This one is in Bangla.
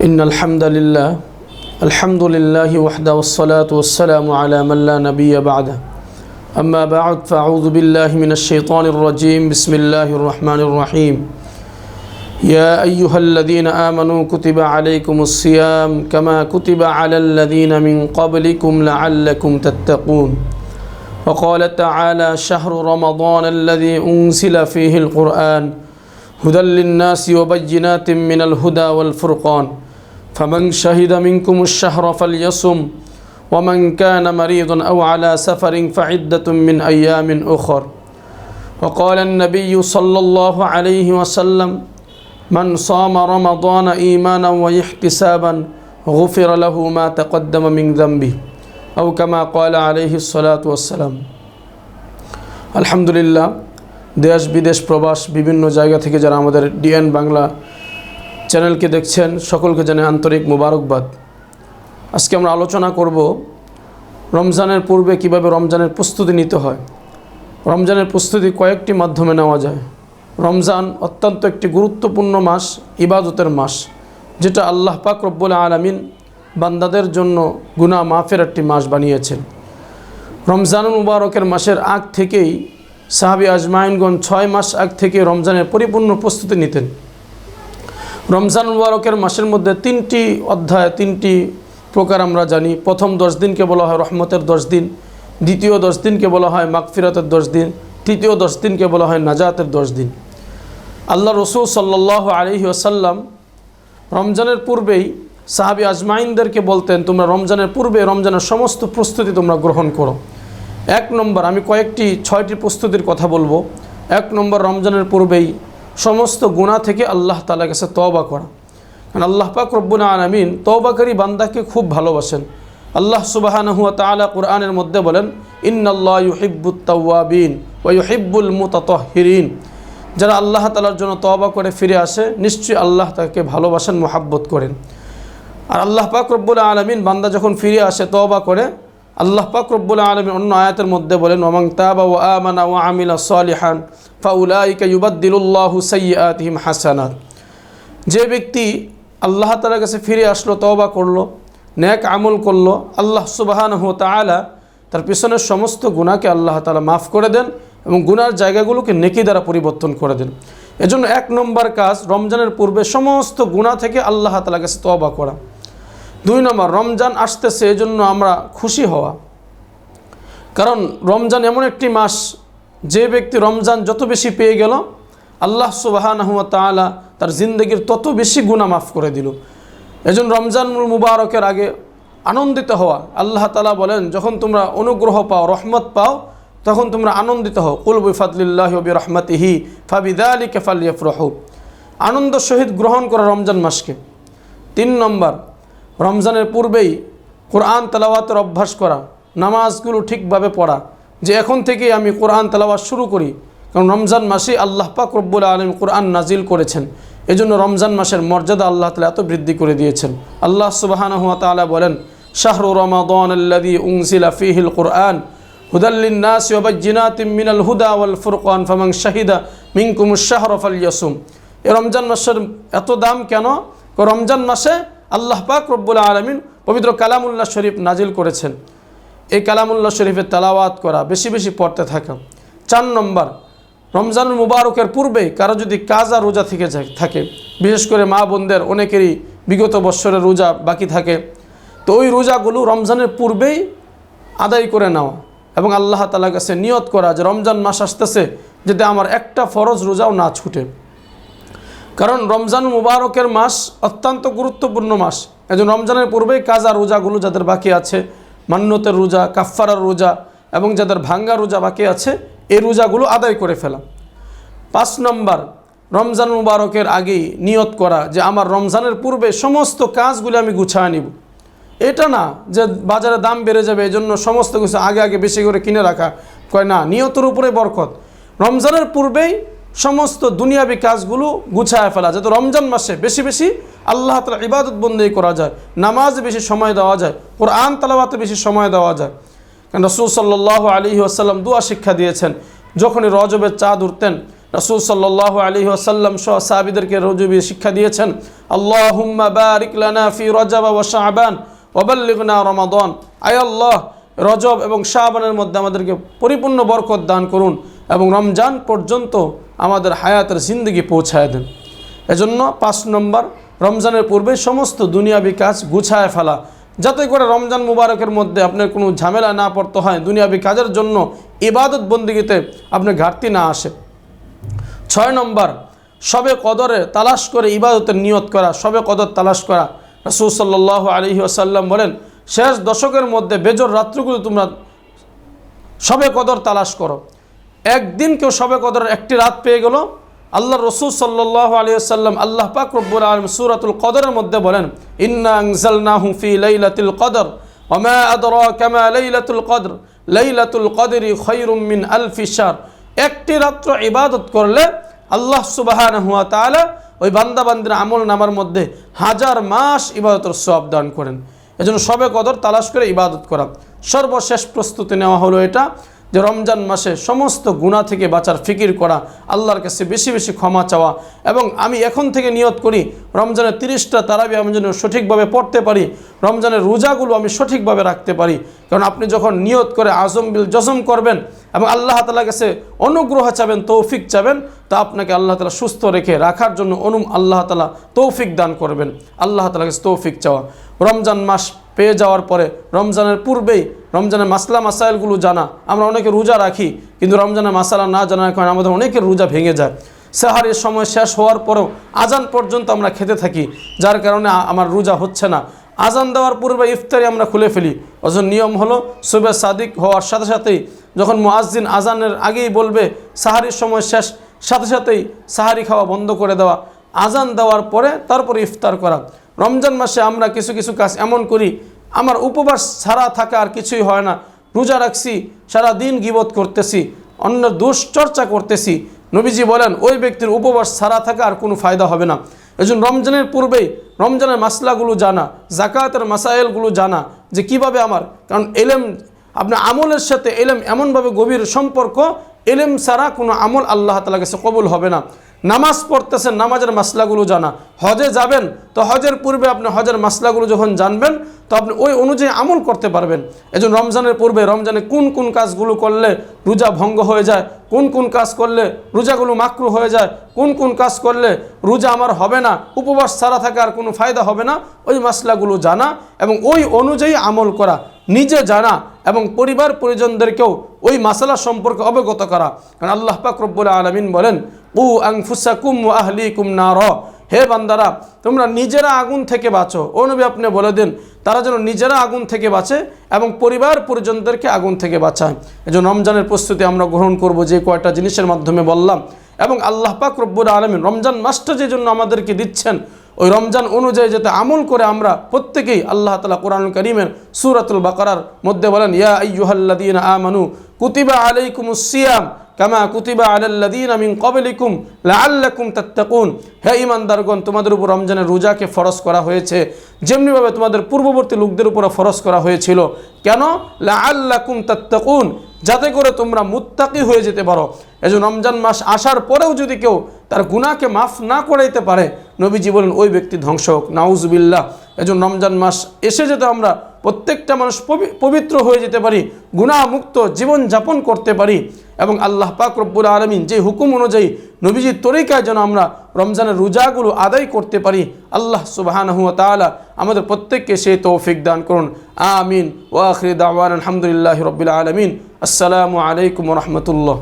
إن الحمد لله الحمد لله وحده والصلاة والسلام على من لا نبي بعده. أما بعد فأعوذ بالله من الشيطان الرجيم. بسم الله الرحمن الرحيم. يا أيها الذين آمنوا كتب عليكم الصيام كما كتب على الذين من قبلكم لعلكم تتقون. وقال تعالى شهر رمضان الذي أنزل فيه القرآن. هدى للناس وبينات من الهدى والفرقان. فمن شهد منكم الشهر فليصم ومن كان مريضا أو على سفر فعدة من أيام أخر وقال النبي صلى الله عليه وسلم من صام رمضان إيمانا واحتسابا غفر له ما تقدم من ذنبه أو كما قال عليه الصلاة والسلام আলহামদুলিল্লাহ দেশ বিদেশ প্রবাস বিভিন্ন জায়গা থেকে যারা আমাদের ডিএন বাংলা চ্যানেলকে দেখছেন, সকলকে জানে আন্তরিক মুবারকবাদ। আজকে আমরা আলোচনা করব রমজানের পূর্বে কীভাবে রমজানের প্রস্তুতি নিতে হয়। রমজানের প্রস্তুতি কয়েকটি মাধ্যমে নেওয়া যায়। রমজান অত্যন্ত একটি গুরুত্বপূর্ণ মাস, ইবাদতের মাস, যেটা আল্লাহ পাক রব্বুল আলমিন বান্দাদের জন্য গুনাহ মাফের একটি মাস বানিয়েছেন। রমজানুল মুবারকের মাসের আগ থেকেই সাহাবি আজমাইনগণ ছয় মাস আগ থেকে রমজানের পরিপূর্ণ প্রস্তুতি নিতেন। রমজান মুবারকের মাসের মধ্যে তিনটি অধ্যায়, তিনটি প্রকার আমরা জানি। প্রথম দশ দিনকে বলা হয় রহমতের দশ দিন, দ্বিতীয় দশ দিনকে বলা হয় মাগফিরাতের দশ দিন, তৃতীয় দশ দিনকে বলা হয় নাজাতের দশ দিন। আল্লাহ রসুল সাল্লাহ আলহি আসাল্লাম রমজানের পূর্বেই সাহাবি আজমাইনদেরকে বলতেন, তোমরা রমজানের পূর্বে রমজানের সমস্ত প্রস্তুতি তোমরা গ্রহণ করো। এক নম্বর, আমি কয়েকটি, ছয়টি প্রস্তুতির কথা বলব। এক নম্বর, রমজানের পূর্বেই সমস্ত গুণা থেকে আল্লাহ তালা কাছে তওবা করা। কারণ আল্লাহ পাক রব্বুল আলমিন তওবাকারী বান্দাকে খুব ভালোবাসেন। আল্লাহ সুবাহানহুয়া তালা কোরআনের মধ্যে বলেন, ইন্নাল্লাহ ইউহিব্বুত তাওয়াবিন ও ইউহিব্বুল মুতাতহিরিন। যারা আল্লাহ তালার জন্য তওবা করে ফিরে আসে, নিশ্চয়ই আল্লাহ তাকে ভালোবাসেন, মোহাব্বত করেন। আর আল্লাহ পাক রব্বুল আলমিন বান্দা যখন ফিরে আসে তবা করে আল্লাহ পাক রব্বুল আলমিন অন্য আয়াতের মধ্যে বলেন ওমাং তাবা ও আমানা ও আমিলা সালিহান ফাউলাইকা ইউবাদ্দিলুল্লাহু সাইয়াতিহিম হাসানাত। যে ব্যক্তি আল্লাহ তালার কাছে ফিরে আসলো, তওবা করল ন্যাক আমল করল, আল্লাহ সুবাহান সুবাহানহ তালা তার পিছনের সমস্ত গুণাকে আল্লাহ তালা মাফ করে দেন এবং গুনার জায়গাগুলোকে নেকি দ্বারা পরিবর্তন করে দেন। এজন্য এক নম্বর কাজ, রমজানের পূর্বে সমস্ত গুণা থেকে আল্লাহ তালার কাছে তওবা করা। দুই নম্বর, রমজান আসতেছে, এজন্য আমরা খুশি হওয়া। কারণ রমজান এমন একটি মাস, যে ব্যক্তি রমজান যত বেশি পেয়ে গেল, আল্লাহ সুবাহানহুয়া তালা তার জিন্দগির তত বেশি গুণা মাফ করে দিল। এজন রমজান মুবারকের আগে আনন্দিত হওয়া। আল্লাহ তালা বলেন, যখন তোমরা অনুগ্রহ পাও, রহমত পাও, তখন তোমরা আনন্দিত হও। কুলবি ফাদলিল্লাহ বি রহমতিহি ফাবিদা আলী কেফালিয়ফ রহু আনন্দ সহিত গ্রহণ করা রমজান মাসকে। তিন নম্বর রমজানের পূর্বেই কোরআন তালাওয়াতের অভ্যাস করা, নামাজগুলো ঠিকভাবে পড়া, যে এখন থেকেই আমি কোরআন তালাওয়াত শুরু করি। কারণ রমজান মাসে আল্লাহ পাক রব্বুল আলম কোরআন নাজিল করেছেন। এজন্য রমজান মাসের মর্যাদা আল্লাহ তালা এত বৃদ্ধি করে দিয়েছেন। আল্লাহ সুবাহানহুয়া তালা বলেন, শাহরু রমাদন উংসিলা কোরআন হুদাল্লিনাস হুদা ওয়াল ফুরকান ফামাং শাহিদা মিনকুমুশ শাহর ফাল ইয়াসুম। এ রমজান মাসের এত দাম কেন? রমজান মাসে আল্লাহ পাক রব্বুল আলমিন পবিত্র কালামুল্লাহ শরীফ নাজিল করেছেন। এই কালামুল্লাহ শরীফের তালাওয়াত করা, বেশি বেশি পড়তে থাকা। চার নম্বর, রমজানুল মুবারকের পূর্বেই কারও যদি কাজা রোজা থেকে থাকে, বিশেষ করে মা বোনদের অনেকেরই বিগত বৎসরের রোজা বাকি থাকে, তো ওই রোজাগুলো রমজানের পূর্বেই আদায় করে নেওয়া এবং আল্লাহ তালার কাছে নিয়ত করা যে রমজান মাস আসতেছে, যাতে আমার একটা ফরজ রোজাও না ছুটে। কারণ রমজান মুবারকের মাস অত্যন্ত গুরুত্বপূর্ণ মাস। এজন রমজানের পূর্বেই কাজা রোজাগুলো যাদের বাকি আছে, মান্যতের রোজা, কাফফারার রোজা এবং যাদের ভাঙ্গা রোজা বাকি আছে, এই রোজাগুলো আদায় করে ফেলা পাঁচ নম্বর রমজান মুবারকের আগেই নিয়ত করা যে আমার রমজানের পূর্বে সমস্ত কাজগুলি আমি গুছায় নিব। এটা না যে বাজারে দাম বেড়ে যাবে এই জন্য সমস্ত কিছু আগে আগে বেশি করে কিনে রাখা। কয় না, নিয়তের উপরে বরকত। রমজানের পূর্বেই সমস্ত দুনিয়াবি কাজগুলো গুছায় ফেলা যাতে রমজান মাসে বেশি বেশি আল্লাহ তালা ইবাদত বন্দি করা যায়, নামাজ বেশি সময় দেওয়া যায়, কোরআন তালাবাতে বেশি সময় দেওয়া যায়। কারণ রসুল সাল্লাহ আলী আসাল্লাম দুয়া শিক্ষা দিয়েছেন, যখনই রজবের চাঁদ উঠতেন, রসুল সাল্লাহ আলী আসাল্লাম সহ সাহাবিদেরকে রজুবি শিক্ষা দিয়েছেন, আল্লাহুম্মা বারিক লানা ফি রজব ওয়া শাবান ওয়াবাল্লিগনা রমাদান। আয় আল্লাহ, রজব এবং শাহবানের মধ্যে আমাদেরকে পরিপূর্ণ বরকত দান করুন। এবং রমজান পর্যন্ত আমাদের হায়াতের জিন্দগি পৌঁছায় দেন। এজন্য পাঁচ নম্বর, রমজানের পূর্বে সমস্ত দুনিয়াবি কাজ গুছায় ফেলা। যাতে করে রমজান মুবারকের মধ্যে আপনার কোনো ঝামেলা না পড়তে হয়, দুনিয়াবি কাজের জন্য ইবাদত বন্দিগিতে আপনার ঘাটতি না আসে। ছয় নম্বর, সবে কদরে তালাশ করে ইবাদতের নিয়ত করা, সবে কদর তালাশ করা। রসুল সাল্লাহ আসাল্লাম বলেন, শেষ দশকের মধ্যে বেজর রাত্রিগুলো তোমরা সবে কদর তালাশ করো। একদিন কেউ সবে কদর একটি রাত পেয়ে গেল। আল্লাহ রসুল সাল্লাহ আলী আসাল্লাম আল্লাহ পাক রব্বুল আলম সুরাতুল কদরের মধ্যে বলেন, ইন্না কদর লাইলাতুল কদর, লাইলাতুল কদরি খৈরুম মিন আলফি শার একটি রাত্র ইবাদত করলে আল্লাহ সুবাহান হুয়া তাআলা ওই বান্দাবান্দির আমল নামার মধ্যে হাজার মাস ইবাদতের সব দান করেন। এজন্য সবে কদর তালাশ করে ইবাদত করা। সর্বশেষ প্রস্তুতি নেওয়া হলো এটা। যে রমজান মাসে সমস্ত গুণা থেকে বাঁচার ফিকির করা আল্লাহর কাছে বেশি বেশি ক্ষমা চাওয়া এবং আমি এখন থেকে নিয়ত করি রমজানের তিরিশটা তারাবি আমি যেন সঠিকভাবে পড়তে পারি, রমজানের রোজাগুলো আমি সঠিকভাবে রাখতে পারি। কারণ আপনি যখন নিয়ত করে আজম বিল জজম করবেন এবং আল্লাহ তালার কাছে অনুগ্রহ চাবেন, তৌফিক চাবেন, তা আপনাকে আল্লাহ তালা সুস্থ রেখে রাখার জন্য অনুম আল্লাহ তালা তৌফিক দান করবেন। আল্লাহ তালার কাছে তৌফিক চাওয়া। রমজান মাস পেয়ে যাওয়ার পরে রমজানের পূর্বেই রমজানের মাসলা মাসাইলগুলো জানা। আমরা অনেকে রোজা রাখি, কিন্তু রমজানের মাসালা না জানার কারণে আমাদের অনেকের রোজা ভেঙে যায়। সাহারের সময় শেষ হওয়ার পরেও আজান পর্যন্ত আমরা খেতে থাকি, যার কারণে আমার রোজা হচ্ছে না। আজান দেওয়ার পূর্বে ইফতারি আমরা খুলে ফেলি। অথচ নিয়ম হলো, সুবে সাদিক হওয়ার সাথে সাথেই যখন মুআজ্জিন আজানের আগেই বলবে, সাহারির সময় শেষ সাথে সাথেই সাহারি খাওয়া বন্ধ করে দেওয়া। আজান দেওয়ার পরে তারপরে ইফতার করা। রমজান মাসে আমরা কিছু কিছু কাজ এমন করি আমার উপবাস ছাড়া থাকা আর কিছুই হয় না। রোজা রাখছি সারা দিন গিবত করতেছি অন্য দুশ্চর্চা করতেছি। নবীজি বলেন, ওই ব্যক্তির উপবাস ছাড়া থাকা আর কোনো ফায়দা হবে না। এজন্য রমজানের পূর্বেই রমজানের মাসলাগুলো জানা, জাকাতের মাসাইলগুলো জানা যে কীভাবে আমার, কারণ এলেম আপনার আমলের সাথে এলেম এমনভাবে গভীর সম্পর্ক, এলেম ছাড়া কোনো আমল আল্লাহ তালা কাছে কবুল হবে না। নামাজ পড়তেছেন, নামাজের মাসলাগুলো জানা। হজে যাবেন, তো হজের পূর্বে আপনি হজের মাসলাগুলো যখন জানবেন, তো আপনি ওই অনুযায়ী আমল করতে পারবেন। এজন্য রমজানের পূর্বে রমজানে কোন কোন কাজগুলো করলে রোজা ভঙ্গ হয়ে যায়, কোন কোন কাজ করলে রোজাগুলো মাকরু হয়ে যায়, কোন কোন কাজ করলে রোজা আমার হবে না, উপবাস ছাড়া থাকার কোনো ফায়দা হবে না, ওই মাসলাগুলো জানা এবং ওই অনুযায়ী আমল করা। নিজে জানা এবং পরিবার পরিজনদেরকেও ওই মাসালা সম্পর্কে অবগত করা। কারণ আল্লাহ পাক রব্বুল আলমিন বলেন উ আংফুসাকুম আহলি কুম না র হে বান্দারা, তোমরা নিজেরা আগুন থেকে বাঁচো। ও নবী, আপনি বলে দিন, তারা যেন নিজেরা আগুন থেকে বাঁচে এবং পরিবার পরিজনদেরকে আগুন থেকে বাঁচায়। এই জন্য রমজানের প্রস্তুতি আমরা গ্রহণ করব যে কয়টা জিনিসের মাধ্যমে বললাম। এবং আল্লাহ পাক রব্বুর আলমিন রমজান মাস্টার যে জন্য আমাদেরকে দিচ্ছেন, ওই রমজান অনুযায়ী যাতে আমল করে আমরা প্রত্যেকেই আল্লাহ তালা কোরআন করিমের সুরাতুল বাকারার মধ্যে বলেন, ইয়া আইয়ুহাল্লাদিন আমানু কুতিবা আলাইকুমুস সিয়াম কামা কুতিবা আলাল্লাদিন মিন ক্বাবলিকুম লাআল্লাকুম তাত্তাকুন। হে ঈমানদারগণ, তোমাদের উপর রমজানের রোজাকে ফরজ করা হয়েছে। যেমনিভাবে তোমাদের পূর্ববর্তী লোকদের উপরে ফরজ করা হয়েছিল। কেন? লাআল্লাকুম তাত্তাকুন, যাতে করে তোমরা মুত্তাকি হয়ে যেতে পারো। এজন্য রমজান মাস আসার পরেও যদি কেউ তার গুণাকে মাফ না করাইতে পারে, নবীজি বলেন, ওই ব্যক্তি ধ্বংস হোক, নাউজবিল্লাহ। এজন্য রমজান মাস এসে যেতে আমরা প্রত্যেকটা মানুষ পবি- পবিত্র হয়ে যেতে পারি গুণামুক্ত জীবন যাপন করতে পারি এবং আল্লাহ পাক রব্বুল আলমিন যে হুকুম অনুযায়ী নবীজির তরিকায় যেন আমরা রমজানের রোজাগুলো আদায় করতে পারি, আল্লাহ তাআলা আমাদের প্রত্যেককে সে তৌফিক দান করুন। আমিন। ওয়াখরি দাওয়ান আলহামদুলিল্লাহ রবিল আলমিন। আসসালামু আলাইকুম রহমতুল্লাহ।